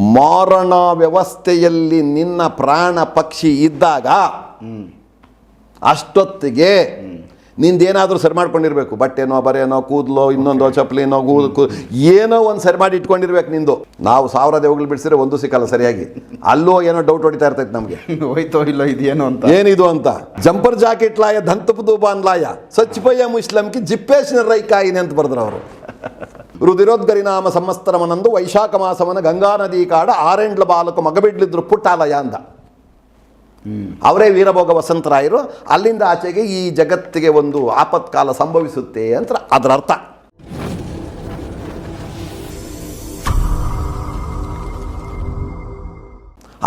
ಮಾರಣ ವ್ಯವಸ್ಥೆಯಲ್ಲಿ ನಿನ್ನ ಪ್ರಾಣ ಪಕ್ಷಿ ಇದ್ದಾಗ ಅಷ್ಟೊತ್ತಿಗೆ ನಿಂದೇನಾದರೂ ಸರಿ ಮಾಡ್ಕೊಂಡಿರ್ಬೇಕು. ಬಟ್ಟೆನೋ ಬರೆನೋ ಕೂದಲೋ ಇನ್ನೊಂದೋ ಚಪ್ಪಲಿನೋ ಕೂದು ಏನೋ ಒಂದು ಸರಿ ಮಾಡಿ ಇಟ್ಕೊಂಡಿರ್ಬೇಕು ನಿಂದು. ನಾವು ಸಾವಿರ ದೇವಗಳು ಬಿಡಿಸಿದ್ರೆ ಒಂದು ಸಿಕ್ಕಲ್ಲ ಸರಿಯಾಗಿ. ಅಲ್ಲೋ ಏನೋ ಡೌಟ್ ಹೊಡಿತಾ ಇರ್ತೈತೆ ನಮಗೆ. ಹೋಯ್ತೋ ಇಲ್ಲೋ ಇದೇನು ಅಂತ. ಏನಿದು ಅಂತ. ಜಂಪರ್ ಜಾಕೆಟ್ ಲಾಯ ದಂತಪದು ಲಾಯ. ಸಚ್ಪಯ್ಯ ಮುಸ್ಲಂಕಿ ಜಿಪ್ಪೇಶ್ನ ರೈಕಾಯಿನಿ ಅಂತ ಬರೆದ್ರು ಅವರು. ರುದಿರೋದ್ಗರಿನಾಮ ಸಮಸ್ತರವನಂದು ವೈಶಾಖ ಮಾಸವನ ಗಂಗಾ ನದಿ ಕಾಡ ಆರೆಂಡ್ಲ ಬಾಲಕ ಮಗಬಿಡ್ಲಿದ್ರು ಪುಟ್ಟಾಲಯ ಅಂದ ಅವರೇ ವೀರಭೋಗ ವಸಂತರಾಯರು, ಅಲ್ಲಿಂದ ಆಚೆಗೆ ಈ ಜಗತ್ತಿಗೆ ಒಂದು ಆಪತ್ಕಾಲ ಸಂಭವಿಸುತ್ತೆ ಅಂತ ಅದರ ಅರ್ಥ.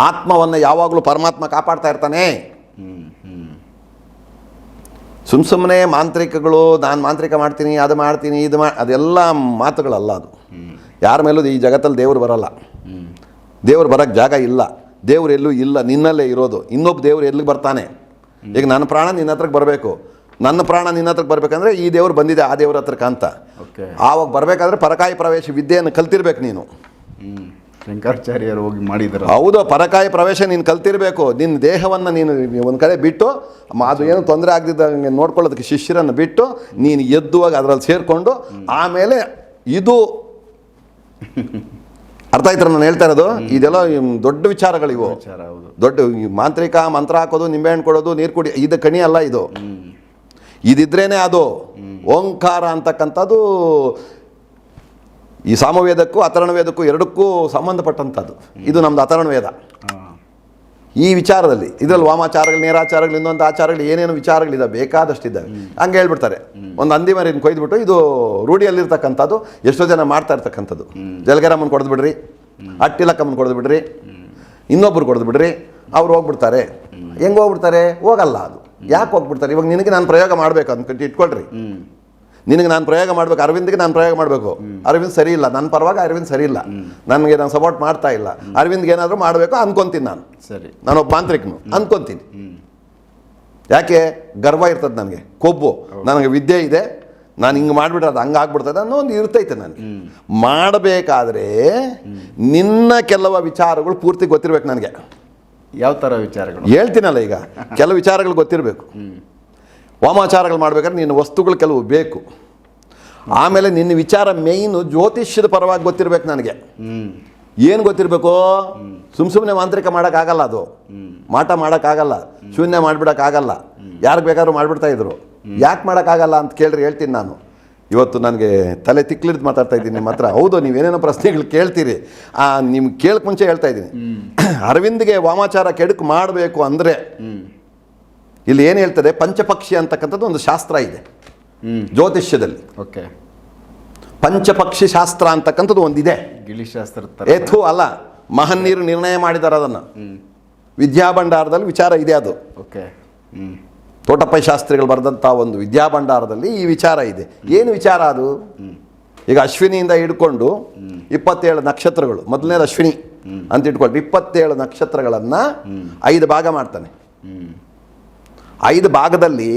ಆತ್ಮವನ್ನು ಯಾವಾಗಲೂ ಪರಮಾತ್ಮ ಕಾಪಾಡ್ತಾ ಇರ್ತಾನೆ. ಸುಮ್ ಸುಮ್ಮನೆ ಮಾಂತ್ರಿಕಗಳು ನಾನು ಮಾಂತ್ರಿಕ ಮಾಡ್ತೀನಿ ಅದು ಮಾಡ್ತೀನಿ ಇದು ಮಾ ಅದೆಲ್ಲ ಮಾತುಗಳಲ್ಲ ಅದು. ಯಾರ ಮೇಲೂ ಈ ಜಗತ್ತಲ್ಲಿ ದೇವರು ಬರಲ್ಲ. ದೇವ್ರು ಬರೋಕ್ಕೆ ಜಾಗ ಇಲ್ಲ. ದೇವ್ರು ಎಲ್ಲೂ ಇಲ್ಲ ನಿನ್ನಲ್ಲೇ ಇರೋದು. ಇನ್ನೊಬ್ಬ ದೇವ್ರು ಎಲ್ಲಿಗೆ ಬರ್ತಾನೆ? ಈಗ ನನ್ನ ಪ್ರಾಣ ನಿನ್ನ ಹತ್ರಕ್ಕೆ ಬರಬೇಕು. ನನ್ನ ಪ್ರಾಣ ನಿನ್ನ ಹತ್ರಕ್ಕೆ ಬರಬೇಕಂದ್ರೆ ಈ ದೇವ್ರು ಬಂದಿದೆ ಆ ದೇವ್ರ ಹತ್ರಕ್ಕೆ ಅಂತ. ಆವಾಗ ಬರಬೇಕಾದ್ರೆ ಪರಕಾಯಿ ಪ್ರವೇಶ ವಿದ್ಯೆಯನ್ನು ಕಲ್ತಿರ್ಬೇಕು ನೀನು. ಶಂಕರಾಚಾರ್ಯರು ಹೋಗಿ ಮಾಡಿದ್ದಾರೆ ಹೌದು ಪರಕಾಯಿ ಪ್ರವೇಶ ನೀನು ಕಲ್ತಿರಬೇಕು. ನಿನ್ನ ದೇಹವನ್ನು ನೀನು ಒಂದು ಕಡೆ ಬಿಟ್ಟು ಅದು ಏನು ತೊಂದರೆ ಆಗದಿದ್ದಂಗೆ ನೋಡ್ಕೊಳ್ಳೋದಕ್ಕೆ ಶಿಷ್ಯರನ್ನು ಬಿಟ್ಟು ನೀನು ಎದ್ದುವಾಗ ಅದರಲ್ಲಿ ಸೇರಿಕೊಂಡು ಆಮೇಲೆ ಇದು ಅರ್ಥ ಆಯ್ತಾರೆ ನಾನು ಹೇಳ್ತಾ ಇರೋದು? ಇದೆಲ್ಲ ದೊಡ್ಡ ವಿಚಾರಗಳಿವು ವಿಚಾರ ಹೌದು. ದೊಡ್ಡ ಮಾಂತ್ರಿಕ ಮಂತ್ರ ಹಾಕೋದು ನಿಂಬೆಹಣ್ಣು ಕೊಡೋದು ನೀರು ಕುಡಿ ಇದು ಕಣಿ ಅಲ್ಲ ಇದು. ಇದಿದ್ರೇನೆ ಅದು. ಓಂಕಾರ ಅಂತಕ್ಕಂಥದ್ದು ಈ ಸಾಮವೇದಕ್ಕೂ ಅಥರ್ಣ ವೇದಕ್ಕೂ ಎರಡಕ್ಕೂ ಸಂಬಂಧಪಟ್ಟಂಥದ್ದು. ಇದು ನಮ್ದು ಅಥರ್ಣವೇದ. ಈ ವಿಚಾರದಲ್ಲಿ, ಇದರಲ್ಲಿ ವಾಮಾಚಾರಗಳು, ನೇರಾಚಾರಗಳು, ಇನ್ನೊಂದು ಆಚಾರಗಳು, ಏನೇನು ವಿಚಾರಗಳಿದ್ದಾವೆ ಬೇಕಾದಷ್ಟಿದ್ದಾವೆ. ಹಂಗೆ ಹೇಳ್ಬಿಡ್ತಾರೆ. ಒಂದು ಅಂದಿ ಮರಿನ ಕೊಯ್ದುಬಿಟ್ಟು, ಇದು ರೂಢಿಯಲ್ಲಿರ್ತಕ್ಕಂಥದ್ದು, ಎಷ್ಟೋ ಜನ ಮಾಡ್ತಾ ಇರ್ತಕ್ಕಂಥದ್ದು. ಜಲಗರಮ್ಮನ ಕೊಡ್ದು ಬಿಡ್ರಿ ಅಟ್ಟಿಲಕ್ಕಮ್ಮನ ಕೊಡ್ದು ಬಿಡ್ರಿ ಇನ್ನೊಬ್ರು ಕೊಡ್ದು ಬಿಡ್ರಿ ಅವ್ರು ಹೋಗ್ಬಿಡ್ತಾರೆ. ಹೆಂಗೆ ಹೋಗ್ಬಿಡ್ತಾರೆ? ಹೋಗಲ್ಲ ಅದು. ಯಾಕೆ ಹೋಗ್ಬಿಡ್ತಾರೆ? ಇವಾಗ ನಿನಗೆ ನಾನು ಪ್ರಯೋಗ ಮಾಡಬೇಕು ಅಂತ ಇಟ್ಕೊಳ್ರಿ. ನಿನಗೆ ನಾನು ಪ್ರಯೋಗ ಮಾಡಬೇಕು ಅರವಿಂದ್ಗೆ ನಾನು ಪ್ರಯೋಗ ಮಾಡಬೇಕು. ಅರವಿಂದ್ ಸರಿ ಇಲ್ಲ ನನ್ನ ಪರವಾಗಿ ಅರವಿಂದ್ ಸರಿ ಇಲ್ಲ. ನನಗೆ ನಾನು ಸಪೋರ್ಟ್ ಮಾಡ್ತಾ ಇಲ್ಲ. ಅರವಿಂದ್ಗೆ ಏನಾದರೂ ಮಾಡಬೇಕು ಅನ್ಕೊಂತೀನಿ ನಾನು. ಸರಿ. ನಾನೊಬ್ಬ ಮಾಂತ್ರಿಕನು ಅಂದ್ಕೊಂತೀನಿ ಯಾಕೆ? ಗರ್ವ ಇರ್ತದೆ ನನಗೆ ಕೊಬ್ಬು. ನನಗೆ ವಿದ್ಯೆ ಇದೆ ನಾನು ಹಿಂಗೆ ಮಾಡಿಬಿಟ್ರೆ ಅದು ಹಂಗೆ ಆಗ್ಬಿಡ್ತದೆ ಅನ್ನೋ ಒಂದು ಇರ್ತೈತೆ ನನಗೆ. ಮಾಡಬೇಕಾದ್ರೆ ನಿನ್ನ ಕೆಲವು ವಿಚಾರಗಳು ಪೂರ್ತಿ ಗೊತ್ತಿರ್ಬೇಕು ನನಗೆ. ಯಾವ ಥರ ವಿಚಾರಗಳು? ಹೇಳ್ತೀನಲ್ಲ ಈಗ ಕೆಲವು ವಿಚಾರಗಳು ಗೊತ್ತಿರಬೇಕು. ವಾಮಾಚಾರಗಳು ಮಾಡ್ಬೇಕಾದ್ರೆ ನಿನ್ನ ವಸ್ತುಗಳು ಕೆಲವು ಬೇಕು. ಆಮೇಲೆ ನಿನ್ನ ವಿಚಾರ ಮೇಯ್ನು ಜ್ಯೋತಿಷ್ಯದ ಪರವಾಗಿ ಗೊತ್ತಿರಬೇಕು ನನಗೆ. ಏನು ಗೊತ್ತಿರಬೇಕು? ಸುಮ್ ಸುಮ್ಮನೆ ಮಾಂತ್ರಿಕ ಮಾಡೋಕ್ಕಾಗಲ್ಲ ಅದು. ಮಾಟ ಮಾಡೋಕ್ಕಾಗಲ್ಲ. ಶೂನ್ಯ ಮಾಡಿಬಿಡೋಕ್ಕಾಗಲ್ಲ. ಯಾರಿಗೆ ಬೇಕಾದ್ರೂ ಮಾಡಿಬಿಡ್ತಾ ಇದ್ರು. ಯಾಕೆ ಮಾಡೋಕ್ಕಾಗಲ್ಲ ಅಂತ ಕೇಳ್ರಿ ಹೇಳ್ತೀನಿ ನಾನು. ಇವತ್ತು ನನಗೆ ತಲೆ ತಿಕ್ಲಿದ್ದು ಮಾತಾಡ್ತಾ ಇದ್ದೀನಿ ನಿಮ್ಮ ಹತ್ರ. ಹೌದು ನೀವೇನೇನೋ ಪ್ರಶ್ನೆಗಳು ಕೇಳ್ತೀರಿ. ಆ ನಿಮ್ಗೆ ಕೇಳಕ್ಕೆ ಮುಂಚೆ ಹೇಳ್ತಾ ಇದ್ದೀನಿ. ಅರವಿಂದ್ಗೆ ವಾಮಾಚಾರ ಕೆಡುಕು ಮಾಡಬೇಕು ಅಂದರೆ ಇಲ್ಲಿ ಏನು ಹೇಳ್ತದೆ? ಪಂಚಪಕ್ಷಿ ಅಂತಕ್ಕಂಥದ್ದು ಒಂದು ಶಾಸ್ತ್ರ ಇದೆ. ಜ್ಯೋತಿಷ್ಯದಲ್ಲಿ. ಓಕೆ. ಪಂಚಪಕ್ಷಿ ಶಾಸ್ತ್ರ ಅಂತಕ್ಕಂಥದ್ದು ಒಂದಿದೆ. ಗಿಳಿಶಾಸ್ತ್ರ ಏಥು ಅಲ್ಲ ಮಹನ್ನೀರು ನಿರ್ಣಯ ಮಾಡಿದ್ದಾರೆ ಅದನ್ನು. ವಿದ್ಯಾಭಂಡಾರದಲ್ಲಿ ವಿಚಾರ ಇದೆ ಅದು. ಓಕೆ. ತೋಟಪ್ಪ ಶಾಸ್ತ್ರಿಗಳು ಬರೆದಂಥ ಒಂದು ವಿದ್ಯಾಭಂಡಾರದಲ್ಲಿ ಈ ವಿಚಾರ ಇದೆ. ಏನು ವಿಚಾರ ಅದು? ಈಗ ಅಶ್ವಿನಿಯಿಂದ ಹಿಡ್ಕೊಂಡು ಇಪ್ಪತ್ತೇಳು ನಕ್ಷತ್ರಗಳು ಮೊದಲನೇದು ಅಶ್ವಿನಿ ಅಂತ ಇಟ್ಕೊಂಡು ಇಪ್ಪತ್ತೇಳು ನಕ್ಷತ್ರಗಳನ್ನು ಐದು ಭಾಗ ಮಾಡ್ತಾನೆ. ಐದು ಭಾಗದಲ್ಲಿ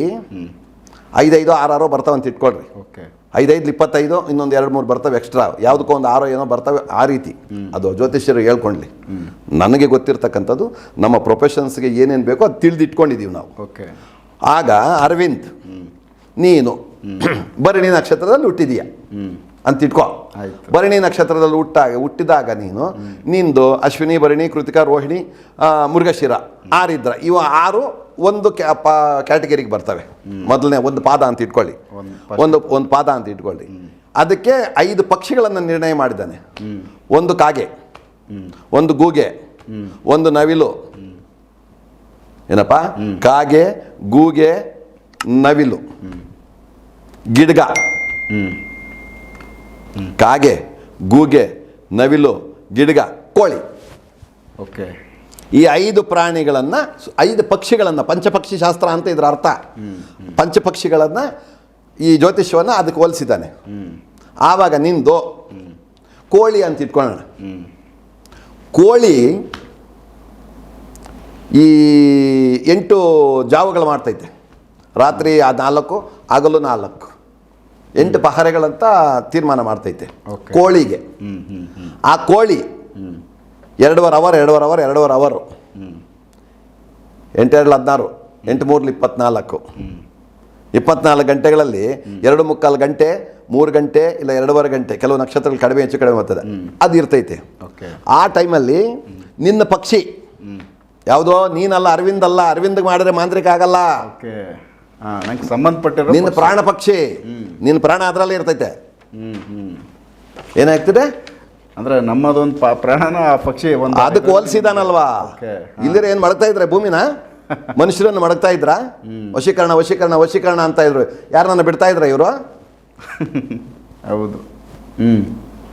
ಐದೈದು ಆರಾರೋ ಬರ್ತಾವೆ ಅಂತ ಇಟ್ಕೊಳ್ರಿ. ಓಕೆ. ಐದೈದು ಇಪ್ಪತ್ತೈದು ಇನ್ನೊಂದು ಎರಡು ಮೂರು ಬರ್ತವೆ ಎಕ್ಸ್ಟ್ರಾ ಯಾವುದಕ್ಕೋ ಒಂದು ಆರೋ ಏನೋ ಬರ್ತವೆ ಆ ರೀತಿ. ಅದು ಜ್ಯೋತಿಷ್ಯರು ಹೇಳ್ಕೊಳ್ಳಿ ನನಗೆ ಗೊತ್ತಿರ್ತಕ್ಕಂಥದ್ದು ನಮ್ಮ ಪ್ರೊಫೆಷನ್ಸ್ಗೆ ಏನೇನು ಬೇಕೋ ಅದು ತಿಳಿದಿಟ್ಕೊಂಡಿದ್ದೀವಿ ನಾವು. ಓಕೆ. ಆಗ ಅರವಿಂದ್ ನೀನು ಭರಣಿ ನಕ್ಷತ್ರದಲ್ಲಿ ಹುಟ್ಟಿದೀಯ. ಅಂತ ಇಟ್ಕೋ. ಭರಣಿ ನಕ್ಷತ್ರದಲ್ಲಿ ಹುಟ್ಟಾಗ ಹುಟ್ಟಿದಾಗ ನೀನು ನಿಂದು ಅಶ್ವಿನಿ ಭರಣಿ ಕೃತಿಕಾ ರೋಹಿಣಿ ಮುರುಘಶಿರ ಮೃಗಶಿರ ಆರಿದ್ರ. ಇವ ಆರು ಒಂದು ಕ್ಯಾ ಕ್ಯಾಟಗರಿಗೆ ಬರ್ತವೆ. ಮೊದಲನೇ ಒಂದು ಪಾದ ಅಂತ ಇಟ್ಕೊಳ್ಳಿ. ಒಂದು ಒಂದು ಪಾದ ಅಂತ ಇಟ್ಕೊಳ್ಳಿ. ಅದಕ್ಕೆ ಐದು ಪಕ್ಷಿಗಳನ್ನು ನಿರ್ಣಯ ಮಾಡಿದ್ದಾನೆ. ಒಂದು ಕಾಗೆ ಒಂದು ಗೂಗೆ ಒಂದು ನವಿಲು. ಏನಪ್ಪ? ಕಾಗೆ ಗೂಗೆ ನವಿಲು. ಗಿಡ್ಗ. ಕಾಗೆ ಗೂಗೆ ನವಿಲು ಗಿಡಗ ಕೋಳಿ. ಓಕೆ. ಈ ಐದು ಪ್ರಾಣಿಗಳನ್ನು ಐದು ಪಕ್ಷಿಗಳನ್ನು ಪಂಚಪಕ್ಷಿ ಶಾಸ್ತ್ರ ಅಂತ ಇದರ ಅರ್ಥ. ಪಂಚಪಕ್ಷಿಗಳನ್ನು ಈ ಜ್ಯೋತಿಷ್ಯವನ್ನು ಅದಕ್ಕೆ ಹೋಲಿಸಿದ್ದಾನೆ. ಆವಾಗ ನಿಂದು ಕೋಳಿ ಅಂತ ಇಟ್ಕೊಳ್ಳೋಣ. ಕೋಳಿ ಈ ಎಂಟು ಜಾವಗಳು ಮಾಡ್ತೈತೆ. ರಾತ್ರಿ ಆ ನಾಲ್ಕು ಹಗಲು ನಾಲ್ಕು. ಎಂಟು ಪಹರೆಗಳಂತ ತೀರ್ಮಾನ ಮಾಡ್ತೈತೆ. ಕೋಳಿಗೆ. ಆ ಕೋಳಿ ಎರಡೂವರೆ ಅವರ್ ಎರಡೂವರೆ ಅವರ್ ಎರಡೂವರೆ ಅವರು. ಎಂಟು ಎಂಟೆರಡು ಹದಿನಾರು ಎಂಟು ಮೂರಲ್ಲಿ ಇಪ್ಪತ್ನಾಲ್ಕು. ಇಪ್ಪತ್ನಾಲ್ಕು ಗಂಟೆಗಳಲ್ಲಿ ಎರಡು ಮುಕ್ಕಾಲು ಗಂಟೆ ಮೂರು ಗಂಟೆ ಇಲ್ಲ ಎರಡೂವರೆ ಗಂಟೆ ಕೆಲವು ನಕ್ಷತ್ರಗಳು ಕಡಿಮೆ ಹೆಚ್ಚು ಕಡಿಮೆ ಆಗ್ತದೆ ಅದು ಇರ್ತೈತೆ. ಓಕೆ ಆ ಟೈಮಲ್ಲಿ ನಿನ್ನ ಪಕ್ಷಿ. ಯಾವುದೋ ನೀನಲ್ಲ ಅರವಿಂದ್ ಅಲ್ಲ ಅರವಿಂದ್ ಮಾಡಿದ್ರೆ ಮಾಂತ್ರಿಕ ಆಗಲ್ಲ. ನಂಗೆ ಸಂಬಂಧಪಟ್ಟಿರೋ ನಿನ್ನ ಪ್ರಾಣ ಪಕ್ಷಿ. ನಿನ್ನ ಪ್ರಾಣ ಅದರಲ್ಲೇ ಇರ್ತೈತೆ. ಏನಾಗ್ತದೆ? ಅಂದ್ರೆ ನಮ್ಮದೊಂದು ಪ್ರಾಣನ ಆ ಪಕ್ಷಿ ಒಂದು ಅದಕ್ಕೆ ಹೋಲಿಸಿದಾನಲ್ವಾ? ಓಕೆ ಇಲ್ಲಿರ ಏನು ಮಡಗ್ತಾ ಇದ್ರೆ ಭೂಮಿನ? ಮನುಷ್ಯರನ್ನು ಮಡಗ್ತಾ ಇದ್ರ? ವಶೀಕರಣ ವಶೀಕರಣ ವಶೀಕರಣ ಅಂತ ಇದ್ರು. ಯಾರನ್ನ ಬಿಡ್ತಾ ಇದ್ರ ಇವರು? ಹೌದು. ಹ್ಞೂ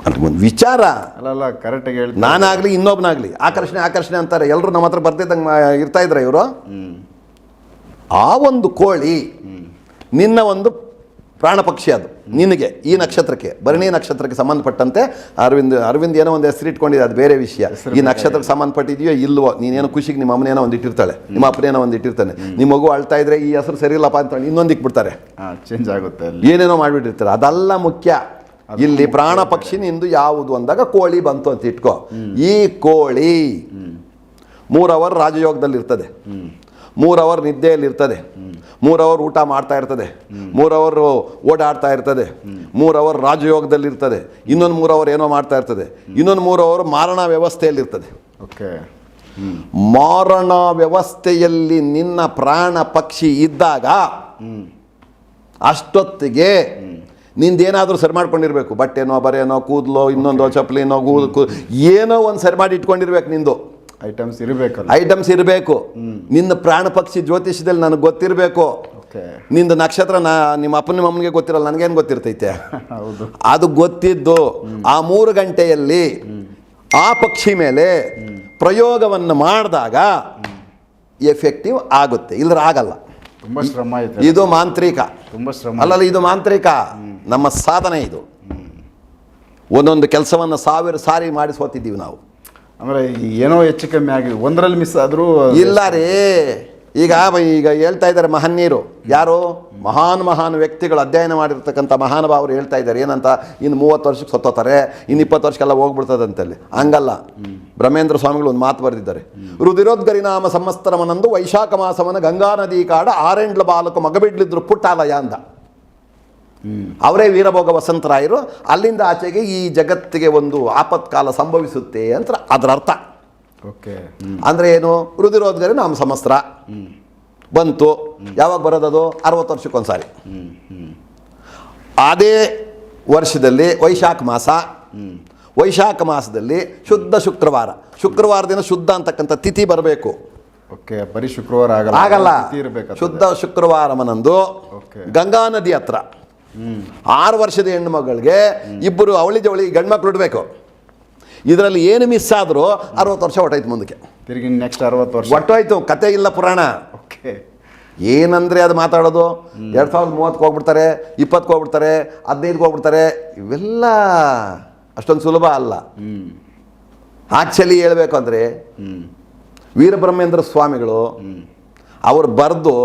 ಅಂತ ಒಂದು ವಿಚಾರ. ಅಲ್ಲ ಕರೆಕ್ಟಾಗಿ ಹೇಳ್ತೀನಿ ನಾನಾಗ್ಲಿ ಇನ್ನೊಬ್ನಾಗ್ಲಿ. ಆಕರ್ಷಣೆ ಆಕರ್ಷಣೆ ಅಂತಾರೆ. ಎಲ್ಲರೂ ನಮ್ಮ ಹತ್ರ ಬರ್ತಿದ್ದಂಗೆ ಇರ್ತಾ ಇದ್ರ ಇವರು? ಆ ಒಂದು ಕೋಳಿ ನಿನ್ನ ಒಂದು ಪ್ರಾಣ ಪಕ್ಷಿ ಅದು ನಿನಗೆ ಈ ನಕ್ಷತ್ರಕ್ಕೆ ಭರಣಿ ನಕ್ಷತ್ರಕ್ಕೆ ಸಂಬಂಧಪಟ್ಟಂತೆ ಅರವಿಂದ್ ಅರವಿಂದ್ ಏನೋ ಒಂದು ಹೆಸರು ಇಟ್ಕೊಂಡಿದೆ ಅದು ಬೇರೆ ವಿಷಯ. ಈ ನಕ್ಷತ್ರಕ್ಕೆ ಸಂಬಂಧಪಟ್ಟಿದೆಯೋ ಇಲ್ವೋ ನೀನೇನು ಖುಷಿಗೆ ನಿಮ್ಮ ಅಮ್ಮನೇನೋ ಒಂದು ಇಟ್ಟಿರ್ತಾಳೆ ನಿಮ್ಮ ಅಪ್ಪನೇನೋ ಒಂದು ಇಟ್ಟಿರ್ತಾನೆ. ನಿಮ್ಮ ಮಗು ಅಳ್ತಾ ಇದ್ರೆ ಈ ಹೆಸರು ಸರಿ ಇಲ್ಲಪ್ಪ ಅಂತ ಇನ್ನೊಂದು ಇಕ್ಬಿಡ್ತಾರೆ ಚೇಂಜ್ ಆಗುತ್ತೆ ಏನೇನೋ ಮಾಡಿಬಿಟ್ಟಿರ್ತಾರೆ. ಅದೆಲ್ಲ ಮುಖ್ಯ. ಇಲ್ಲಿ ಪ್ರಾಣ ಪಕ್ಷಿ ನಿಂದು ಯಾವುದು ಅಂದಾಗ ಕೋಳಿ ಬಂತು ಅಂತ ಇಟ್ಕೋ. ಈ ಕೋಳಿ ಮೂರ್ ಅವರ್ ರಾಜಯೋಗದಲ್ಲಿ ಇರ್ತದೆ ಮೂರು ಅವರ್ ನಿದ್ದೆಯಲ್ಲಿ ಇರ್ತದೆ. ಮೂರು ಅವರ್ ಊಟ ಮಾಡ್ತಾ ಇರ್ತದೆ. ಮೂರು ಅವರ್ ಓಡಾಡ್ತಾ ಇರ್ತದೆ. ಮೂರು ಅವರ್ ರಾಜಯೋಗದಲ್ಲಿ ಇರ್ತದೆ. ಇನ್ನೊಂದು ಮೂರು ಅವರ್ ಏನೋ ಮಾಡ್ತಾ ಇರ್ತದೆ. ಇನ್ನೊಂದು ಮೂರು ಅವರ್ ಮಾರಣ ವ್ಯವಸ್ಥೆಯಲ್ಲಿ ಇರ್ತದೆ. ಓಕೆ. ಮಾರಣ ವ್ಯವಸ್ಥೆಯಲ್ಲಿ ನಿನ್ನ ಪ್ರಾಣ ಪಕ್ಷಿ ಇದ್ದಾಗ ಅಷ್ಟೊತ್ತಿಗೆ ನಿಂದೇನಾದರೂ ಸರಿ ಮಾಡ್ಕೊಂಡಿರ್ಬೇಕು. ಬಟ್ಟೆನೋ ಬರೇನೋ ಕೂದಲೋ ಇನ್ನೊಂದೋ ಚಪ್ಪಲಿನೋ ಕೂದಲು ಏನೋ ಒಂದು ಸರಿ ಮಾಡಿ ಇಟ್ಕೊಂಡಿರ್ಬೇಕು ನಿಂದು. ಐಟಮ್ಸ್ ಇರಬೇಕು ಐಟಮ್ಸ್ ಇರಬೇಕು. ನಿನ್ನ ಪ್ರಾಣ ಪಕ್ಷಿ ಜ್ಯೋತಿಷ್ಯದಲ್ಲಿ ನನಗೆ ಗೊತ್ತಿರಬೇಕು. ನಿಂದು ನಕ್ಷತ್ರ ನಾ ನಿಮ್ಮ ಅಪ್ಪನ ನಿಮ್ಮ ಅಮ್ಮನಿಗೆ ಗೊತ್ತಿರಲ್ಲ ನನಗೇನು ಗೊತ್ತಿರ್ತೈತೆ? ಅದು ಗೊತ್ತಿದ್ದು. ಆ ಮೂರು ಗಂಟೆಯಲ್ಲಿ ಆ ಪಕ್ಷಿ ಮೇಲೆ ಪ್ರಯೋಗವನ್ನು ಮಾಡಿದಾಗ ಎಫೆಕ್ಟಿವ್ ಆಗುತ್ತೆ. ಇಲ್ಲರ ಆಗಲ್ಲ. ತುಂಬ ಶ್ರಮ ಇದು ಮಾಂತ್ರಿಕ. ತುಂಬ ಶ್ರಮ ಅಲ್ಲಲ್ಲ ಇದು ಮಾಂತ್ರಿಕ. ನಮ್ಮ ಸಾಧನೆ ಇದು. ಒಂದೊಂದು ಕೆಲಸವನ್ನು ಸಾವಿರ ಸಾರಿ ಮಾಡಿಸ್ಕೋತಿದ್ದೀವಿ ನಾವು. ಅಂದ್ರೆ ಏನೋ ಹೆಚ್ಚು ಕಮ್ಮಿ ಆಗಿದೆ. ಒಂದರಲ್ಲಿ ಮಿಸ್ ಆದರೂ ಇಲ್ಲ ರೀ. ಈಗ ಈಗ ಹೇಳ್ತಾ ಇದ್ದಾರೆ ಮಹನ್ನೀರು ಯಾರು ಮಹಾನ್ ಮಹಾನ್ ವ್ಯಕ್ತಿಗಳು ಅಧ್ಯಯನ ಮಾಡಿರ್ತಕ್ಕಂಥ ಮಹಾನುಭಾವರು ಹೇಳ್ತಾ ಇದ್ದಾರೆ. ಏನಂತ? ಇನ್ನು ಮೂವತ್ತು ವರ್ಷಕ್ಕೆ ಸತ್ತೋತಾರೆ. ಇನ್ನು ಇಪ್ಪತ್ತು ವರ್ಷಕ್ಕೆಲ್ಲ ಹೋಗ್ಬಿಡ್ತದಂತಲ್ಲಿ ಹಂಗಲ್ಲ. ಬ್ರಹ್ಮೇಂದ್ರ ಸ್ವಾಮಿಗಳು ಒಂದು ಮಾತು ಬರೆದಿದ್ದಾರೆ. ರುದಿರೋದ್ಗರಿನಾಮ ಸಂವತ್ಸರಮನಂದು ವೈಶಾಖ ಮಾಸವನ ಗಂಗಾ ನದಿ ಕಾಡ ಆರೆಂಡ್ಲ ಬಾಲಕ ಮಗಬಿಡ್ಲಿದ್ರು ಪುಟ್ಟಾಲಯ ಅಂದ ಅವರೇ ವೀರಭೋಗ ವಸಂತರಾಯರು ಅಲ್ಲಿಂದ ಆಚೆಗೆ ಈ ಜಗತ್ತಿಗೆ ಒಂದು ಆಪತ್ಕಾಲ ಸಂಭವಿಸುತ್ತೆ ಅಂತ ಅದರ ಅರ್ಥ. ಓಕೆ. ಅಂದರೆ ಏನು? ರುದಿರೋದ್ಗರಿ ನಮ್ಮ ಸಮಸ್ತ್ರ. ಬಂತು. ಯಾವಾಗ ಬರೋದದು? ಅರವತ್ತು ವರ್ಷಕ್ಕೊಂದ್ಸಾರಿ. ಹ್ಞೂ ಹ್ಞೂ ಅದೇ ವರ್ಷದಲ್ಲಿ ವೈಶಾಖ ಮಾಸ. ವೈಶಾಖ ಮಾಸದಲ್ಲಿ ಶುದ್ಧ ಶುಕ್ರವಾರ. ಶುಕ್ರವಾರ ದಿನ ಶುದ್ಧ ಅಂತಕ್ಕಂಥ ತಿಥಿ ಬರಬೇಕು. ಓಕೆ ಬರೀ ಶುಕ್ರವಾರ ಆಗಲ್ಲ. ಆಗಲ್ಲ. ಇರಬೇಕು ಶುದ್ಧ ಶುಕ್ರವಾರಮನಂದು ಓಕೆ. ಗಂಗಾ ನದಿ ಹತ್ರ. ಆರು ವರ್ಷದ ಹೆಣ್ಣು ಮಗಳಿಗೆ ಇಬ್ಬರು ಅವಳಿ ಜವಳಿ ಗಂಡು ಮಕ್ಳು ಇಡಬೇಕು ಇದರಲ್ಲಿ ಏನು ಮಿಸ್ ಆದರೂ ಅರವತ್ತು ವರ್ಷ ಹೊಟ್ಟೋಯ್ತು ಮುಂದಕ್ಕೆ. ತಿರುಗಿ ನೆಕ್ಸ್ಟ್ ಅರವತ್ತು ವರ್ಷ. ಒಟ್ಟೋಯ್ತು ಕತೆ ಇಲ್ಲ ಪುರಾಣ. ಓಕೆ. ಏನಂದರೆ ಅದು ಮಾತಾಡೋದು? ಎರಡು ಸಾವಿರದ ಮೂವತ್ತಕ್ಕೆ ಹೋಗ್ಬಿಡ್ತಾರೆ ಇಪ್ಪತ್ತಕ್ಕೆ ಹೋಗ್ಬಿಡ್ತಾರೆ ಹದಿನೈದು ಹೋಗ್ಬಿಡ್ತಾರೆ ಇವೆಲ್ಲ ಅಷ್ಟೊಂದು ಸುಲಭ ಅಲ್ಲ. ಹ್ಞೂ ಆ್ಯಕ್ಚುಲಿ ಹೇಳಬೇಕು ಅಂದರೆ ಹ್ಞೂ ವೀರಬ್ರಹ್ಮೇಂದ್ರ ಸ್ವಾಮಿಗಳು ಅವ್ರು ಬರೆದು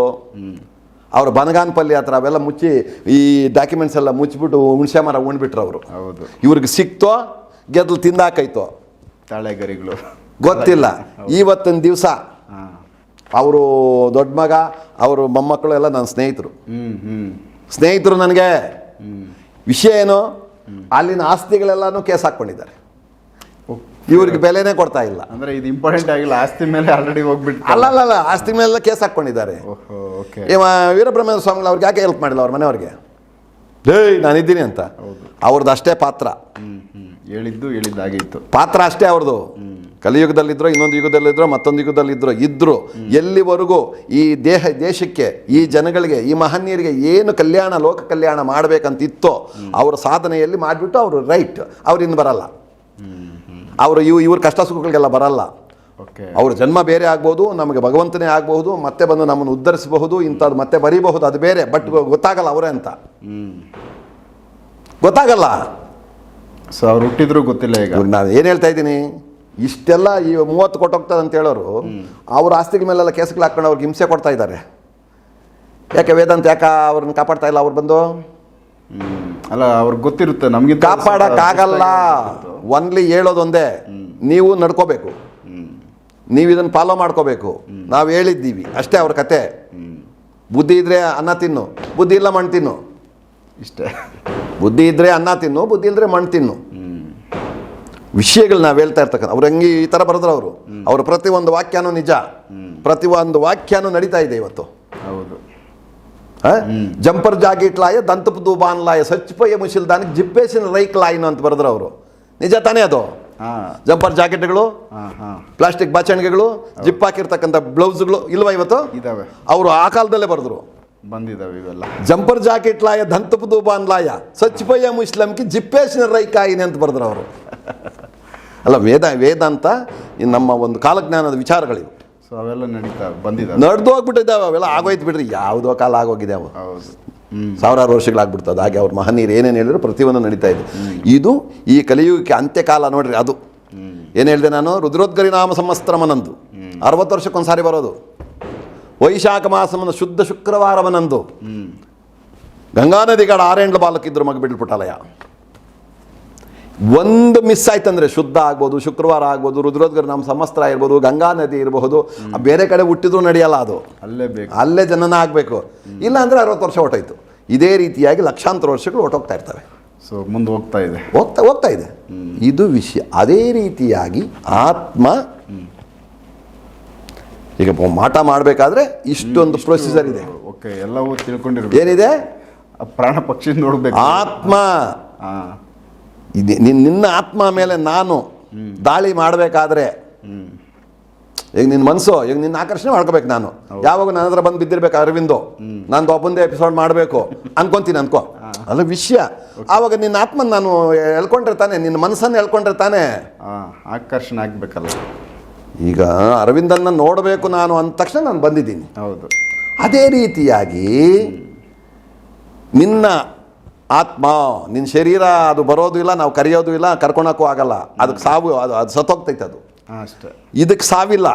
ಅವ್ರ ಬನಗಾನಪಲ್ಲಿ ಹತ್ರ ಅವೆಲ್ಲ ಮುಚ್ಚಿ ಈ ಡಾಕ್ಯುಮೆಂಟ್ಸ್ ಎಲ್ಲ ಮುಚ್ಚಿಬಿಟ್ಟು ಹುಣಸೆ ಮರ ಉಣ್ಬಿಟ್ರು ಅವರು. ಹೌದು. ಇವ್ರಿಗೆ ಸಿಕ್ತೋ ಗೆದ್ಲು ತಿಂದಾಕೈತೋ? ತಾಳೆಗರಿಗಳು. ಗೊತ್ತಿಲ್ಲ. ಇವತ್ತಿನ ದಿವಸ ಅವರು ದೊಡ್ಡ ಮಗ ಅವರು ಮೊಮ್ಮಕ್ಕಳು ಎಲ್ಲ ನನ್ನ ಸ್ನೇಹಿತರು. ಸ್ನೇಹಿತರು ನನಗೆ ವಿಷಯ ಏನು? ಅಲ್ಲಿನ ಆಸ್ತಿಗಳೆಲ್ಲನೂ ಕೇಸ್ ಹಾಕ್ಕೊಂಡಿದ್ದಾರೆ. ಇವ್ರಿಗೆ ಬೆಲೆನೇ ಕೊಡ್ತಾ ಇಲ್ಲ. ಅಂದ್ರೆ ಇದು ಇಂಪಾರ್ಟೆಂಟ್ ಆಗಿಲ್ಲ ಆಸ್ತಿ ಮೇಲೆ ಆಲ್ರೆಡಿ ಹೋಗ್ಬಿಟ್ಟು. ಅಲ್ಲ ಅಲ್ಲ ಅಲ್ಲ ಆಸ್ತಿ ಮೇಲೆಲ್ಲ ಕೇಸ್ ಹಾಕೊಂಡಿದ್ದಾರೆ ಇವ ವೀರಬ್ರಹ್ಮೇಂದ್ರ ಸ್ವಾಮಿಗಳು ಅವ್ರಿಗೆ ಯಾಕೆ ಹೆಲ್ಪ್ ಮಾಡಿಲ್ಲ ಅವ್ರ ಮನೆಯವ್ರಿಗೆ? ಡೇಯ್ ನಾನಿದ್ದೀನಿ ಅಂತ. ಅವ್ರದ್ದು ಅಷ್ಟೇ ಪಾತ್ರ. ಹೇಳಿದ್ದು ಹೇಳಿದ್ದಾಗಿತ್ತು. ಪಾತ್ರ ಅಷ್ಟೇ ಅವ್ರದ್ದು. ಕಲಿಯುಗದಲ್ಲಿದ್ರೋ ಇನ್ನೊಂದು ಯುಗದಲ್ಲಿದ್ರೋ ಮತ್ತೊಂದು ಯುಗದಲ್ಲಿದ್ರೋ ಇದ್ರು ಎಲ್ಲಿವರೆಗೂ ಈ ದೇಹ ದೇಶಕ್ಕೆ ಈ ಜನಗಳಿಗೆ ಈ ಮಹನೀಯರಿಗೆ ಏನು ಕಲ್ಯಾಣ ಲೋಕ ಕಲ್ಯಾಣ ಮಾಡಬೇಕಂತಿತ್ತೋ ಅವರ ಸಾಧನೆಯಲ್ಲಿ ಮಾಡಿಬಿಟ್ಟು ಅವರು ರೈಟ್ ಅವ್ರಿಂದ ಬರಲ್ಲ. ಅವರು ಇವು ಇವ್ರ ಕಷ್ಟ ಸುಖಗಳಿಗೆಲ್ಲ ಬರಲ್ಲ. ಓಕೆ ಅವ್ರ ಜನ್ಮ ಬೇರೆ ಆಗ್ಬೋದು ನಮಗೆ ಭಗವಂತನೇ ಆಗಬಹುದು ಮತ್ತೆ ಬಂದು ನಮ್ಮನ್ನು ಉದ್ಧರಿಸಬಹುದು ಇಂಥದ್ದು ಮತ್ತೆ ಬರೀಬಹುದು ಅದು ಬೇರೆ ಬಟ್ ಗೊತ್ತಾಗಲ್ಲ ಅವರೇ ಅಂತ. ಗೊತ್ತಾಗಲ್ಲ. ಸೊ ಅವ್ರು ಹುಟ್ಟಿದ್ರು ಗೊತ್ತಿಲ್ಲ ಈಗ. ನಾನು ಏನು ಹೇಳ್ತಾ ಇದ್ದೀನಿ? ಇಷ್ಟೆಲ್ಲ ಈ ಮೂವತ್ತು ಕೊಟ್ಟೋಗ್ತದೆ ಅಂತ ಹೇಳೋರು ಅವ್ರ ಆಸ್ತಿಗಳ ಮೇಲೆಲ್ಲ ಕೇಸ್ಗಳು ಹಾಕೊಂಡು ಅವ್ರಿಗೆ ಹಿಂಸೆ ಕೊಡ್ತಾ ಇದ್ದಾರೆ. ಯಾಕೆ ವೇದಾಂತ ಯಾಕೆ ಅವ್ರನ್ನ ಕಾಪಾಡ್ತಾ ಇಲ್ಲ ಅವ್ರು ಬಂದು. ಅಲ್ಲ ಅವ್ರಿಗೆ ಗೊತ್ತಿರುತ್ತೆ ನಮಗೆ ಕಾಪಾಡೋಕ್ಕಾಗಲ್ಲ. ಒನ್ಲಿ ಹೇಳೋದೊಂದೇ. ನೀವು ನಡ್ಕೋಬೇಕು. ನೀವು ಇದನ್ನು ಫಾಲೋ ಮಾಡ್ಕೋಬೇಕು. ನಾವು ಹೇಳಿದ್ದೀವಿ. ಅಷ್ಟೇ ಅವ್ರ ಕತೆ. ಬುದ್ಧಿ ಇದ್ರೆ ಅನ್ನ ತಿನ್ನು. ಬುದ್ಧಿ ಇಲ್ಲ ಮಣ್ಣು ತಿನ್ನು. ಇಷ್ಟೇ. ಬುದ್ಧಿ ಇದ್ರೆ ಅನ್ನ ತಿನ್ನು ಬುದ್ಧಿ ಇಲ್ಲದ್ರೆ ಮಣ್ಣು ತಿನ್ನು. ವಿಷಯಗಳು ನಾವು ಹೇಳ್ತಾ ಇರ್ತಕ್ಕಂಥ ಅವ್ರು ಹಂಗೆ ಈ ಥರ ಬರೆದ್ರು ಅವರು. ಅವ್ರ ಪ್ರತಿಯೊಂದು ವಾಕ್ಯನೂ ನಿಜ. ಪ್ರತಿಯೊಂದು ವಾಕ್ಯನೂ ನಡೀತಾ ಇದೆ ಇವತ್ತು. ಹೌದು? ಜಂಪರ್ ಜಾಕೆಟ್ ಲಾಯ ದಂತಪ ದೂಬಾನ್ ಲಾಯ ಸಚ್ಪಯ್ಯ ಮುಶಿಲ್ದಾನಿಗೆ ಜಿಪ್ಪೇಸಿನ ರೈಕ್ ಲಾಯಿನ ಅಂತ ಬರೆದ್ರು ಅವರು. ನಿಜ ತಾನೇ ಅದು? ಜಂಪರ್ ಜಾಕೆಟ್ಗಳು ಪ್ಲಾಸ್ಟಿಕ್ ಬಾಚಣಿಗೆಗಳು ಜಿಪ್ ಹಾಕಿರ್ತಕ್ಕಂಥ ಬ್ಲೌಸ್ಗಳು ಇಲ್ವಾ ಇವತ್ತು? ಇದಾವೆ. ಅವರು ಆ ಕಾಲದಲ್ಲೇ ಬರೆದ್ರು. ಬಂದಿದ್ದಾವೆ ಇವೆಲ್ಲ. ಜಂಪರ್ ಜಾಕೆಟ್ ಲಾಯ ದಂತಪ ದೂಬಾನ್ ಲಾಯ ಸಚ್ಪಯ್ಯ ಮುಸ್ಲಂಗೆ ಜಿಪ್ಪೇಸಿನ ರೈಕಾಯಿನಿ ಅಂತ ಬರೆದ್ರು ಅವರು. ಅಲ್ಲ ವೇದ ವೇದಾಂತ ನಮ್ಮ ಒಂದು ಕಾಲಜ್ಞಾನದ ವಿಚಾರಗಳಿವು. ಸೊ ಅವೆಲ್ಲ ನಡೀತಾ ಬಂದಿದ್ದಾವೆ ನಡೆದು ಹೋಗ್ಬಿಟ್ಟಿದ್ದಾವೆ ಅವೆಲ್ಲ ಆಗೋಯ್ತು ಬಿಡ್ರಿ. ಯಾವುದೋ ಕಾಲ ಆಗೋಗಿದೆ ಅವು. ಹೌದು. ಸಾವಿರಾರು ವರ್ಷಗಳಾಗ್ಬಿಡ್ತದೆ. ಹಾಗೆ ಅವ್ರ ಮಹನೀಯರು ಏನೇನು ಹೇಳಿದ್ರು ಪ್ರತಿಯೊಂದು ನಡೀತಾ ಇದೆ. ಇದು ಈ ಕಲಿಯುಗಕ್ಕೆ ಅಂತ್ಯಕಾಲ ನೋಡ್ರಿ ಅದು. ಏನು ಹೇಳಿದೆ ನಾನು? ರುದ್ರೋದ್ಗರಿ ನಾಮ ಸಂವತ್ಸರಮನಂದು. ಅರವತ್ತು ವರ್ಷಕ್ಕೊಂದ್ಸಾರಿ ಬರೋದು. ವೈಶಾಖ ಮಾಸಮನ ಶುದ್ಧ ಶುಕ್ರವಾರವನಂದು. ಗಂಗಾ ನದಿಗಳ ಆರೇಂಡ್ಲ ಬಾಲಕಿದ್ರು ಮಗ ಬಿಡ್ಬಿಟ್ಟಲಯ. ಒಂದು ಮಿಸ್ ಆಯ್ತಂದ್ರೆ ಶುದ್ಧ ಆಗ್ಬೋದು ಶುಕ್ರವಾರ ಆಗ್ಬೋದು ರುದ್ರೋದ್ಗರ್ ನಮ್ಮ ಸಮಸ್ತ್ರ ಇರ್ಬೋದು ಗಂಗಾ ನದಿ ಇರಬಹುದು ಬೇರೆ ಕಡೆ ಹುಟ್ಟಿದ್ರು ನಡೆಯಲ್ಲ ಅದು. ಅಲ್ಲೇ ಬೇಕು. ಅಲ್ಲೇ ಜನನ ಆಗಬೇಕು. ಇಲ್ಲ ಅಂದ್ರೆ ಅರವತ್ತು ವರ್ಷ ಹೊಟ್ಟೋಯ್ತು ಇದೇ ರೀತಿಯಾಗಿ ಲಕ್ಷಾಂತರ ವರ್ಷಗಳು ಹೊಟ್ಟೋಗ್ತಾ ಇರ್ತವೆ. ಸೊ ಮುಂದೆ ಹೋಗ್ತಾ ಇದೆ. ಹೋಗ್ತಾ ಹೋಗ್ತಾ ಇದೆ. ಇದು ವಿಷಯ. ಅದೇ ರೀತಿಯಾಗಿ ಆತ್ಮ ಈಗ ಮಾಟ ಮಾಡಬೇಕಾದ್ರೆ ಇಷ್ಟೊಂದು ಪ್ರೊಸೀಜರ್ ಇದೆ. ಓಕೆ ಎಲ್ಲವೂ ತಿಳ್ಕೊಂಡಿರ್ಬೇಕು. ಏನಿದೆ? ಪ್ರಾಣ ಪಕ್ಷಿ ನೋಡಬೇಕು. ಆತ್ಮ. ಇದೆ. ನಿನ್- ನಿನ್ನ ಆತ್ಮ ಮೇಲೆ ನಾನು ದಾಳಿ ಮಾಡಬೇಕಾದ್ರೆ ಈಗ ನಿನ್ನ ಮನಸ್ಸು ಈಗ ನಿನ್ನ ಆಕರ್ಷಣೆ ಮಾಡ್ಕೋಬೇಕು ನಾನು. ಯಾವಾಗ ನನ್ನ ಹತ್ರ ಬಂದು ಬಿದ್ದಿರ್ಬೇಕು ಅರವಿಂದು ನಂದು ಒಬ್ಬಂದೇ ಎಪಿಸೋಡ್ ಮಾಡಬೇಕು ಅನ್ಕೊಂತೀನಿ ಅನ್ಕೋ. ಅಲ್ಲ ವಿಷಯ. ಆವಾಗ ನಿನ್ನ ಆತ್ಮ ನಾನು ಹೇಳ್ಕೊಂಡಿರ್ತಾನೆ ನಿನ್ನ ಮನಸ್ಸನ್ನು ಹೇಳ್ಕೊಂಡಿರ್ತಾನೆ ತಾನೆ. ಹಾಂ ಆಕರ್ಷಣೆ ಆಗ್ಬೇಕಲ್ಲ. ಈಗ ಅರವಿಂದನ್ನ ನೋಡಬೇಕು ನಾನು ಅಂದ ತಕ್ಷಣ ನಾನು ಬಂದಿದ್ದೀನಿ. ಹೌದು. ಅದೇ ರೀತಿಯಾಗಿ ನಿನ್ನ ಆತ್ಮ ನಿನ್ನ ಶರೀರ ಅದು ಬರೋದು ಇಲ್ಲ ನಾವು ಕರೆಯೋದು ಇಲ್ಲ ಕರ್ಕೊಳಕ್ಕೂ ಆಗಲ್ಲ. ಅದಕ್ಕೆ ಸಾವು ಅದು ಅದು ಸತ್ತೋಗ್ತೈತೆ ಅದು. ಅಷ್ಟೇ. ಇದಕ್ಕೆ ಸಾವಿಲ್ಲ.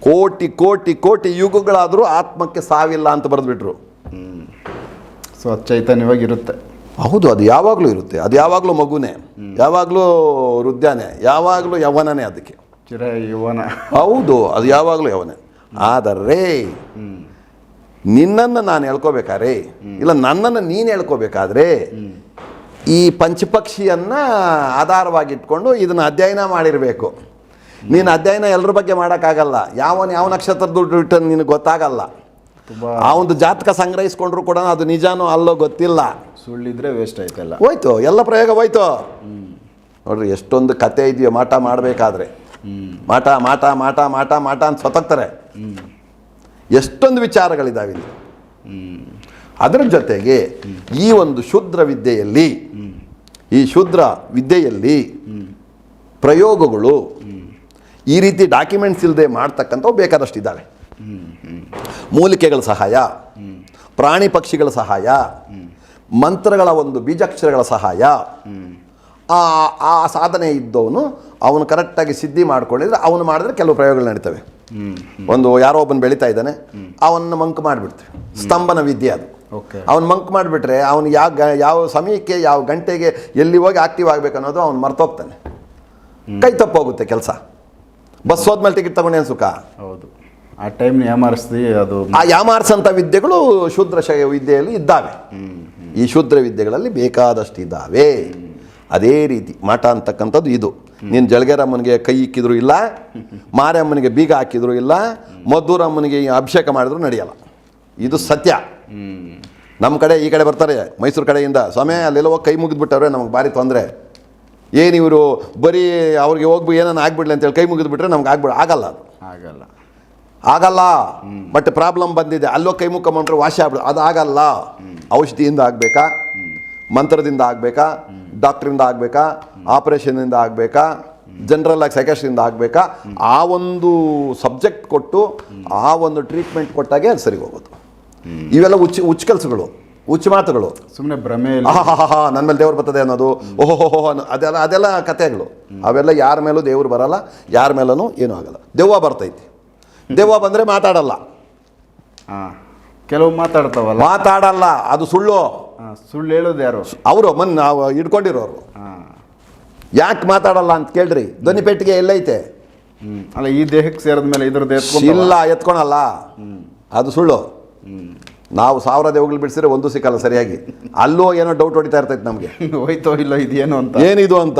ಕೋಟಿ ಕೋಟಿ ಕೋಟಿ ಯುಗಗಳಾದರೂ ಆತ್ಮಕ್ಕೆ ಸಾವಿಲ್ಲ ಅಂತ ಬರೆದ್ಬಿಟ್ರು. ಸೊ ಅದು ಚೈತನ್ಯವಾಗಿ ಇರುತ್ತೆ ಹೌದು ಅದು ಯಾವಾಗಲೂ ಇರುತ್ತೆ. ಅದು ಯಾವಾಗಲೂ ಮಗುನೇ. ಯಾವಾಗಲೂ ವೃದ್ಧಾನೇ. ಯಾವಾಗಲೂ ಯವನನೇ ಅದಕ್ಕೆ. ಚಿರ ಯುವನ ಹೌದು ಅದು ಯಾವಾಗಲೂ ಯವನೇ. ಆದರೆ ನಿನ್ನನ್ನು ನಾನು ಹೇಳ್ಕೋಬೇಕಾದ್ರೆ ಇಲ್ಲ ನನ್ನನ್ನು ನೀನು ಹೇಳ್ಕೋಬೇಕಾದ್ರೆ ಈ ಪಂಚಪಕ್ಷಿಯನ್ನು ಆಧಾರವಾಗಿಟ್ಕೊಂಡು ಇದನ್ನು ಅಧ್ಯಯನ ಮಾಡಿರಬೇಕು. ನೀನು ಅಧ್ಯಯನ ಎಲ್ಲರ ಬಗ್ಗೆ ಮಾಡೋಕ್ಕಾಗಲ್ಲ. ಯಾವನು ಯಾವ ನಕ್ಷತ್ರ ದುಡ್ಡು ಇಟ್ಟು ನಿನಗೆ ಗೊತ್ತಾಗಲ್ಲ. ಆ ಒಂದು ಜಾತಕ ಸಂಗ್ರಹಿಸ್ಕೊಂಡ್ರು ಕೂಡ ಅದು ನಿಜಾನೋ ಅಲ್ಲೋ ಗೊತ್ತಿಲ್ಲ. ಸುಳ್ಳಿದ್ರೆ ವೇಸ್ಟ್ ಆಯ್ತಲ್ಲ. ಹೋಯ್ತು ಎಲ್ಲ ಪ್ರಯೋಗ ಹೋಯ್ತು. ನೋಡ್ರಿ ಎಷ್ಟೊಂದು ಕತೆ ಇದೆಯೋ ಮಾಟ ಮಾಡಬೇಕಾದ್ರೆ. ಮಾಟ ಮಾಟ ಮಾಟ ಮಾಟ ಮಾಟ ಅಂತ ಸೊತಗ್ತಾರೆ. ಎಷ್ಟೊಂದು ವಿಚಾರಗಳಿದ್ದಾವೆ ಇಲ್ಲಿ. ಅದರ ಜೊತೆಗೆ ಈ ಒಂದು ಶೂದ್ರ ವಿದ್ಯೆಯಲ್ಲಿ, ಈ ಶೂದ್ರ ವಿದ್ಯೆಯಲ್ಲಿ ಪ್ರಯೋಗಗಳು ಈ ರೀತಿ ಡಾಕ್ಯುಮೆಂಟ್ಸ್ ಇಲ್ಲದೆ ಮಾಡ್ತಕ್ಕಂಥವು ಬೇಕಾದಷ್ಟು ಇದ್ದಾವೆ ಮೂಲಿಕೆಗಳ ಸಹಾಯ, ಪ್ರಾಣಿ ಪಕ್ಷಿಗಳ ಸಹಾಯ, ಮಂತ್ರಗಳ ಒಂದು ಬೀಜಾಕ್ಷರಗಳ ಸಹಾಯ ಆ ಆ ಸಾಧನೆ ಇದ್ದವನು ಅವನು ಕರೆಕ್ಟಾಗಿ ಸಿದ್ಧಿ ಮಾಡ್ಕೊಂಡಿದ್ರೆ ಅವನು ಮಾಡಿದ್ರೆ ಕೆಲವು ಪ್ರಯೋಗಗಳು ನಡೀತವೆ. ಒಂದು ಯಾರೋ ಒಬ್ಬನು ಬೆಳೀತಾ ಇದ್ದಾನೆ ಅವನ್ನ ಮಂಕ್ ಮಾಡಿಬಿಡ್ತೀವಿ. ಸ್ತಂಭನ ವಿದ್ಯೆ ಅದು. ಓಕೆ. ಅವನು ಮಂಕ್ ಮಾಡಿಬಿಟ್ರೆ ಅವನು ಯಾವ ಯಾವ ಸಮಯಕ್ಕೆ ಯಾವ ಗಂಟೆಗೆ ಎಲ್ಲಿ ಹೋಗಿ ಆಕ್ಟಿವ್ ಆಗಬೇಕು ಅನ್ನೋದು ಅವ್ನು ಮರ್ತೋಗ್ತಾನೆ. ಕೈ ತಪ್ಪೋಗುತ್ತೆ ಕೆಲಸ. ಬಸ್ ಹೋದ್ಮೇಲೆ ಟಿಕೆಟ್ ತಗೊಂಡೇನು ಸುಖ ಹೌದು. ಆ ಟೈಮ್ ಯಾಮಾರಿಸ್ತಿ ಅದು ಆ ಯಾಮಾರ್ಸಂಥ ವಿದ್ಯೆಗಳು ಶೂದ್ರ ವಿದ್ಯೆಯಲ್ಲಿ ಇದ್ದಾವೆ. ಈ ಶೂದ್ರ ವಿದ್ಯೆಗಳಲ್ಲಿ ಬೇಕಾದಷ್ಟು ಇದ್ದಾವೆ ಅದೇ ರೀತಿ ಮಠ ಅಂತಕ್ಕಂಥದ್ದು ಇದು. ನೀನು ಜಳಗೇರಮ್ಮನಿಗೆ ಕೈ ಇಕ್ಕಿದ್ರು ಇಲ್ಲ ಮಾರಮ್ಮನಿಗೆ ಬೀಗ ಹಾಕಿದ್ರು ಇಲ್ಲ ಮದ್ದೂರಮ್ಮನಿಗೆ ಅಭಿಷೇಕ ಮಾಡಿದ್ರು ನಡೆಯಲ್ಲ. ಇದು ಸತ್ಯ. ನಮ್ಮ ಕಡೆ ಈ ಕಡೆ ಬರ್ತಾರೆ ಮೈಸೂರು ಕಡೆಯಿಂದ. ಸ್ವಾಮಿ ಅಲ್ಲೆಲ್ಲ ಹೋಗಿ ಕೈ ಮುಗಿದ್ಬಿಟ್ಟವ್ರೆ ನಮಗೆ ಭಾರಿ ತೊಂದರೆ. ಏನು ಇವರು ಬರೀ ಅವ್ರಿಗೆ ಹೋಗ್ಬಿ ಏನನ್ನ ಆಗ್ಬಿಡ್ಲಿ ಅಂತೇಳಿ ಕೈ ಮುಗಿದ್ಬಿಟ್ರೆ ನಮ್ಗೆ ಆಗ್ಬಿಡ ಆಗಲ್ಲ ಅದು. ಆಗಲ್ಲ. ಆಗಲ್ಲ. ಬಟ್ ಪ್ರಾಬ್ಲಮ್ ಬಂದಿದೆ. ಅಲ್ಲೋ ಕೈ ಮುಖಮಂಟ್ರೆ ವಾಸಿ ಆಗ್ಬಿಡ ಅದು ಆಗಲ್ಲ. ಔಷಧಿಯಿಂದ ಆಗಬೇಕಾ? ಮಂತ್ರದಿಂದ ಆಗಬೇಕಾ? ಡಾಕ್ಟ್ರಿಂದ ಆಗಬೇಕಾ? ಆಪರೇಷನಿಂದ ಆಗಬೇಕಾ? ಜನರಲ್ ಆಗಿ ಸೈಕಾಸ್ಟ್ರಿಂದ ಆಗಬೇಕಾ? ಆ ಒಂದು ಸಬ್ಜೆಕ್ಟ್ ಕೊಟ್ಟು ಆ ಒಂದು ಟ್ರೀಟ್ಮೆಂಟ್ ಕೊಟ್ಟಾಗೆ ಅದು ಸರಿ ಹೋಗೋದು. ಇವೆಲ್ಲ ಹುಚ್ಚು ಉಚ್ಚ ಕೆಲಸಗಳು ಹುಚ್ಚು ಮಾತುಗಳು. ಸುಮ್ಮನೆ ಭ್ರಮೆ ನನ್ನ ಮೇಲೆ ದೇವ್ರು ಬರ್ತದೆ ಅನ್ನೋದು ಓಹೋಹೋ ಅನ್ನೋ ಅದೆಲ್ಲ ಅದೆಲ್ಲ ಕಥೆಗಳು. ಅವೆಲ್ಲ ಯಾರ ಮೇಲೂ ದೇವ್ರು ಬರಲ್ಲ ಯಾರ ಮೇಲೂ ಏನೂ ಆಗಲ್ಲ. ದೆವ್ವ ಬರ್ತೈತಿ. ದೆವ್ವ ಬಂದರೆ ಮಾತಾಡಲ್ಲ. ಕೆಲವು ಮಾತಾಡ್ತಾವಲ್ಲ. ಮಾತಾಡಲ್ಲ ಅದು ಸುಳ್ಳು. ಸುಳ್ಳು ಹೇಳೋದು ಯಾರು? ಅವರು ಮನ್ ನಾವು ಹಿಡ್ಕೊಂಡಿರೋರು. ಹಾಂ. ಯಾಕೆ ಮಾತಾಡಲ್ಲ ಅಂತ ಕೇಳ್ರಿ. ಧ್ವನಿ ಪೆಟ್ಟಿಗೆ ಎಲ್ಲೈತೆ ಅಲ್ಲ ಈ ದೇಹಕ್ಕೆ ಸೇರಿದ ಮೇಲೆ ಇದ್ರದ್ದು ಎತ್ಕೊಂಡ್ ಇಲ್ಲ ಎತ್ಕೊಳಲ್ಲ. ಅದು ಸುಳ್ಳು. ನಾವು ಸಾವಿರ ದೇವಗಳು ಬಿಡಿಸಿದ್ರೆ ಒಂದು ಸಿಕ್ಕಲ್ಲ ಸರಿಯಾಗಿ. ಅಲ್ಲೂ ಏನೋ ಡೌಟ್ ಹೊಡಿತಾ ಇರ್ತೈತೆ ನಮಗೆ. ಹೋಯ್ತೋ ಇಲ್ಲ ಇದೇನು ಅಂತ. ಏನಿದು ಅಂತ.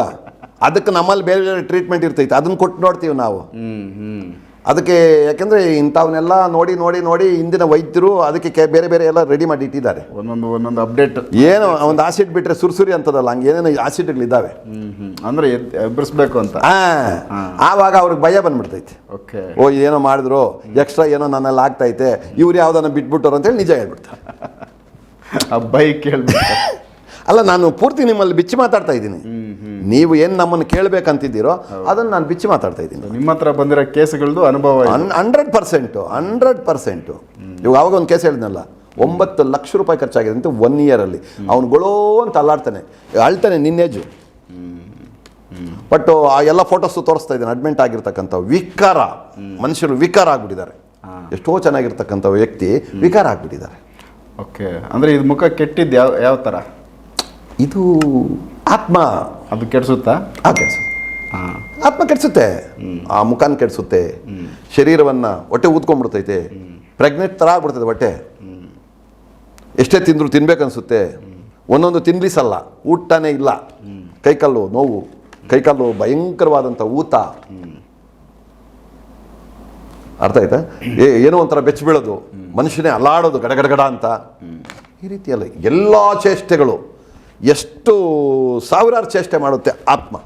ಅದಕ್ಕೆ ನಮ್ಮಲ್ಲಿ ಬೇರೆ ಬೇರೆ ಟ್ರೀಟ್ಮೆಂಟ್ ಇರ್ತೈತೆ. ಅದನ್ನ ಕೊಟ್ಟು ನೋಡ್ತೀವಿ ನಾವು. ಅದಕ್ಕೆ ಯಾಕೆಂದರೆ ಇಂಥವನ್ನೆಲ್ಲ ನೋಡಿ ನೋಡಿ ನೋಡಿ ಇಂದಿನ ವೈದ್ಯರು ಅದಕ್ಕೆ ಕೆ- ಬೇರೆ ಬೇರೆ ಎಲ್ಲ ರೆಡಿ ಮಾಡಿ ಇಟ್ಟಿದ್ದಾರೆ. ಒಂದೊಂದು ಒಂದೊಂದು ಅಪ್ಡೇಟ್ ಏನೋ ಒಂದು ಆಸಿಡ್ ಬಿಟ್ಟರೆ ಸುರ್ಸುರಿ ಅಂತದಲ್ಲ ಹಂಗೆ ಏನೇನೋ ಆಸಿಡ್ಗಳಿದ್ದಾವೆ ಹ್ಮ್ ಹ್ಮ್. ಅಂದ್ರೆ ಎದ್- ಅಂತ. ಆವಾಗ ಅವ್ರಿಗೆ ಭಯ ಬಂದ್ಬಿಡ್ತೈತೆ. ಓಕೆ. ಓ ಏನೋ ಮಾಡಿದ್ರು ಎಕ್ಸ್ಟ್ರಾ ಏನೋ ನನ್ನಲ್ಲಿ ಆಗ್ತೈತೆ ಇವ್ರು ಯಾವ್ದನ್ನ ಬಿಟ್ಬಿಟ್ಟರು ಅಂತೇಳಿ ನಿಜ ಹೇಳ್ಬಿಡ್ತಾರೆ. ಆ ಬೈಕ್ ಅಲ್ಲ ನಾನು ಪೂರ್ತಿ ನಿಮ್ಮಲ್ಲಿ ಬಿಚ್ಚಿ ಮಾತಾಡ್ತಾ ಇದ್ದೀನಿ. ನೀವು ಏನು ನಮ್ಮನ್ನು ಕೇಳಬೇಕಂತಿದ್ದೀರೋ ಅದನ್ನು ನಾನು ಬಿಚ್ಚಿ ಮಾತಾಡ್ತಾ ಇದ್ದೀನಿ. ನಿಮ್ಮ ಹತ್ರ ಬಂದಿರೋ ಕೇಸ್ಗಳದ್ದು ಅನುಭವ ಇದೆ. ಹಂಡ್ರೆಡ್ ಪರ್ಸೆಂಟು ಹಂಡ್ರೆಡ್ ಪರ್ಸೆಂಟು ಇವಾಗ ಅವಾಗ ಒಂದು ಕೇಸ್ ಹೇಳಿದ್ನಲ್ಲ ಒಂಬತ್ತು ಲಕ್ಷ ರೂಪಾಯಿ ಖರ್ಚಾಗಿದೆ ಅಂತ ಒನ್ ಇಯರಲ್ಲಿ ಅವ್ನು ಗೊಳೋ ಅಂತ ಅಲ್ಲಾಡ್ತಾನೆ ಅಳ್ತಾನೆ ನಿನ್ನೇಜು ಬಟ್ ಆ ಎಲ್ಲ ಫೋಟೋಸು ತೋರಿಸ್ತಾ ಇದ್ದಾನೆ ಅಡ್ಮಿಂಟ್ ಆಗಿರ್ತಕ್ಕಂಥ ವಿಕಾರ. ಮನುಷ್ಯರು ವಿಕಾರ ಆಗ್ಬಿಟ್ಟಿದ್ದಾರೆ. ಎಷ್ಟೋ ಚೆನ್ನಾಗಿರ್ತಕ್ಕಂಥ ವ್ಯಕ್ತಿ ವಿಕಾರ ಆಗ್ಬಿಟ್ಟಿದ್ದಾರೆ. ಓಕೆ ಅಂದರೆ ಇದು ಮುಖ ಕೆಟ್ಟಿದ್ದು ಯಾವ ಯಾವ ಥರ ಇದು ಆತ್ಮ. ಅದು ಕೆಡ್ಸುತ್ತಾ? ಆ ಕೆಡಿಸುತ್ತೆ. ಆತ್ಮ ಕೆಡಿಸುತ್ತೆ. ಆ ಮುಖಾನ್ ಕೆಡಿಸುತ್ತೆ. ಶರೀರವನ್ನು ಹೊಟ್ಟೆ ಊದ್ಕೊಂಡ್ಬಿಡ್ತೈತೆ. ಪ್ರೆಗ್ನೆಂಟ್ ಥರ ಆಗ್ಬಿಡ್ತದೆ ಹೊಟ್ಟೆ. ಎಷ್ಟೇ ತಿಂದ್ರು ತಿನ್ಬೇಕನ್ಸುತ್ತೆ. ಒಂದೊಂದು ತಿನ್ಲಿಸಲ್ಲ. ಊಟನೇ ಇಲ್ಲ. ಕೈಕಾಲು ನೋವು. ಕೈಕಾಲು ಭಯಂಕರವಾದಂಥ ಊತ. ಅರ್ಥ ಆಯ್ತಾ? ಏ ಏನೋ ಒಂಥರ ಬೆಚ್ಚ ಬೀಳೋದು ಮನುಷ್ಯನೇ ಅಲ್ಲಾಡೋದು ಗಡಗಡಗಡ ಅಂತ. ಈ ರೀತಿಯಲ್ಲ ಎಲ್ಲ ಚೇಷ್ಟೆಗಳು. ಎಷ್ಟು ಸಾವಿರಾರು ಚೇಷ್ಟೆ ಮಾಡುತ್ತೆ ಆತ್ಮ.